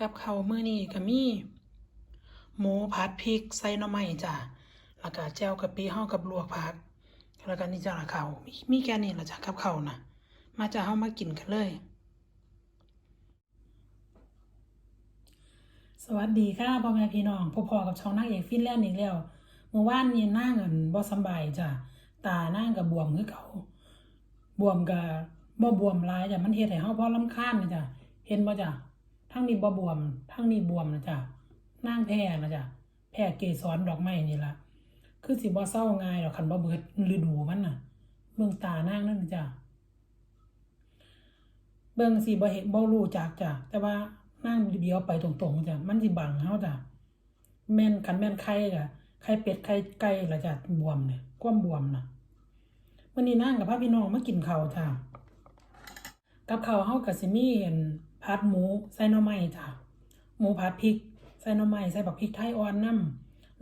กับเขาวมื้อนี้ก็มีหมูผัดพริกใส่หน่อไม้จ้ะแล้วก็แจ่วกะปิเฮากับลวกผัก แล้วก็นี่จ้ะละข้ามีมีแค่นี้ละจ้ะกับเขาน่ะมาจ้ะเฮามากินกันเลย สวัสดีค่ะพ่อแม่พี่น้องพ่อพอกับช่องนางเอกฟินแลนด์อีกแล้วเมื่อวานนี้นางอันบ่สบายจ้ะตานางก็บบวมคือเก่าบวมก็บ่บวมลายจ้ะมันเฮ็ดให้เฮาพอรำคาญนะจ้ะเห็นบ่จ้ะ ทั้งนี้บ่บวม ทั้งนี้บวมนะจ้ะนางแพ้นะจ้ะแพ้เกสรดอกไม้นี่ละคือสิบ่เศร้าง่ายดอกคันบ่เบิดฤดูมันน่ะ เบิ่งตานางนั่นนะจ้ะเบิ่งสิบ่เห็นบ่รู้จักจ้ะแต่ว่านั่งเดียวไปตรงๆจ้ะมันสิบังเฮาจ้ะแม่นคันแม่นไข่จ้ะไข่เป็ดไข่ไก่ละจ้ะบวมเนี่ยความบวมน่ะมื้อนี้นั่งกับพาพี่น้องมากินข้าวจ้ะกับข้าวเฮาก็สิมีอั่น ผัดหมูใส่หน่อไม้จ้ะหมูผัดพริกใส่หน่อไม้ใส่บักพริกไทยอ่อนนํ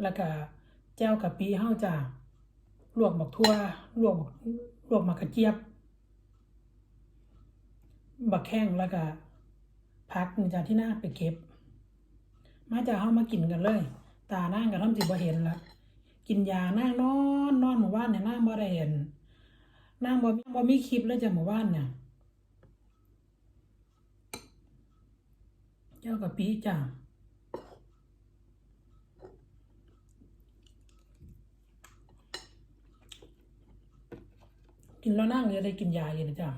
แล้วก็แจ่วกะปิเฮาจ้ะลวกบักทั่วลวกบักลวกมะกระเจี๊ยบบักแข้งแล้วก็พักนี่จ้ะที่หน้าไปเก็บ มาจะเข้ามากินกันเลย ตานั่งกับทำจิบ่เห็นละกินยาหนั่งนอนนอนหมู่บ้านเนี่ยนั่งบ่ได้เห็นนั่งบ่บ่มีคลิปเลยจ้ะหมู่บ้านเนี่ย เจ้ากับปีจ้ะกินแล้วนั่งจะได้กินยาอยู่นจ้ะ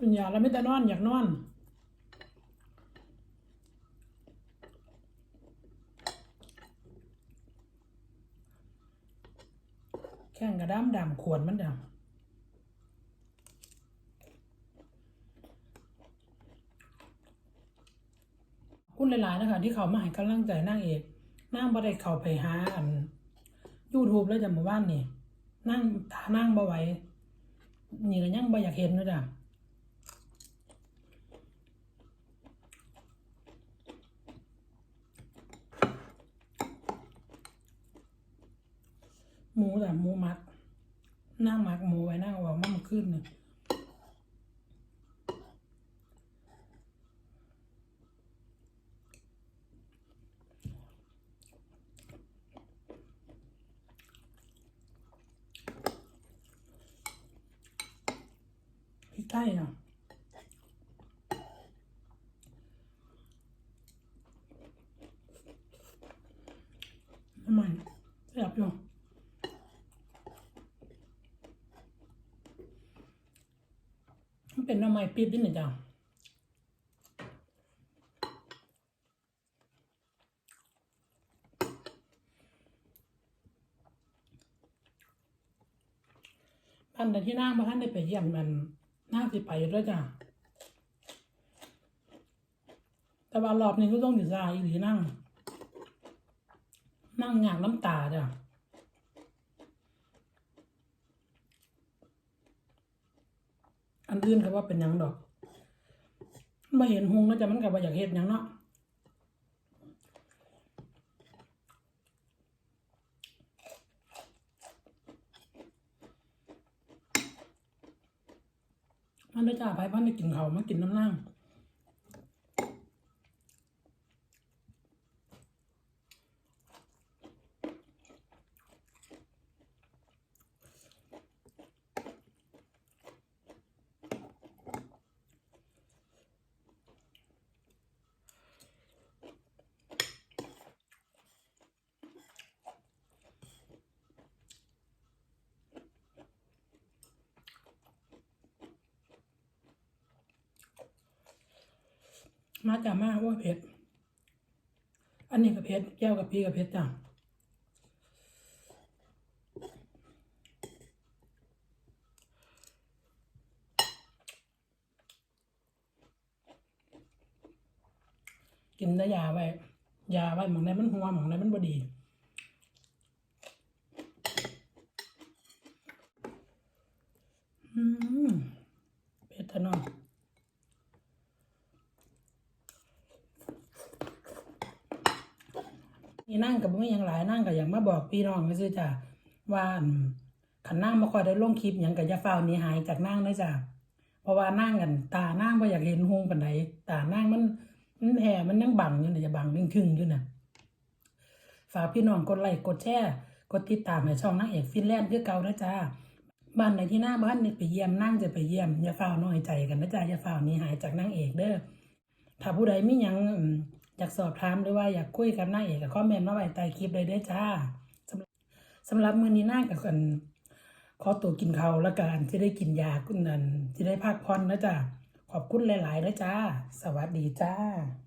กินยาแล้วไม่แต่นอน อยากนอนแข้งกระด้ามดำขวนมันดำ คุณหลายๆนะคะที่เขามาให้กำลังใจนั่งเอกนั่งบ่ได้เข้าไปหาอันยูทูบแล้วจะมาบ้านนี่นั่งตานั่งบ่ไหวนี่ก็ยังบ่อยากเห็นนะจ้ะหมูแต่หมูมักนั่งมักหมูไว้นั่งเอามันขึ้นเนี่ย พริกไทยเนาะทำไมแซ่บอยู่มันเป็นหน้ำไม้ปิดนิดหนึ่งจ้ะท่านแต่ที่นั่งมาท่านได้ไปเยี่ยมมัน น่าสิไปด้วยจ้ะแต่ว่ารอบนี้ก็ต้องอยู่ซายหรือนั่ง นั่งหยางน้ำตาจ้ะอันอื่นครับว่าเป็นยังดอกมาเห็นหงแล้วจะมันกับว่าอยากเห็นยังเนาะ มันได้จ่าไปพันได้กินเขามากินน้ำล่าง มาจ่ามาว่าเผ็ด อันนี้ก็เผ็ดแก้วกับพี่กับเผ็ดจ้ะกินได้ยาไว้ ยาไว้หมองไหนมันหัวหมองไหนมันบดีอืมเผ็ดทะนอ นี่นั่งกับไม่ยังหลายนั่งกับอย่างมาบอกพี่น้องก็คือจ้ะว่าขันนั่งมาคอยได้ลงคลิปอย่างกับยาฟ้าวหนี้หายจากนั่งเลยจ้ะเพราะว่านั่งกัน ตานั่งว่าอยากเห็นหงปันไหนตานั่งมันมันแผ่มันยังบังอยู่นะจะบังยังทึ่งอยู่นะฝากพี่น้องกดไลค์กดแชร์กดติดตามให้ช่องนางเอกฟินแลนด์คือเก่านะจ้าบ้านไหนที่หน้าบ้านนี่ไปเยี่ยมนั่งจะไปเยี่ยมอย่าฝ้าน้อยใจกันนะจ้าอย่าฝ้านี้หายจากนางเอกเด้อ ถ้าผู้ใดมีหยังอยากสอบถามหรือว่าอยากคุยกับนางเอกก็คอมเมนต์มาไว้ใต้คลิปเลยได้จ้าสำหรับสำหรับมื้อนี้นางกับกันขอตัวกินเขาแล้วกันที่ได้กินยาคุณนันที่ได้พักผ่อนนะจ้าขอบคุณหลายๆนะจ้า สวัสดีจ้า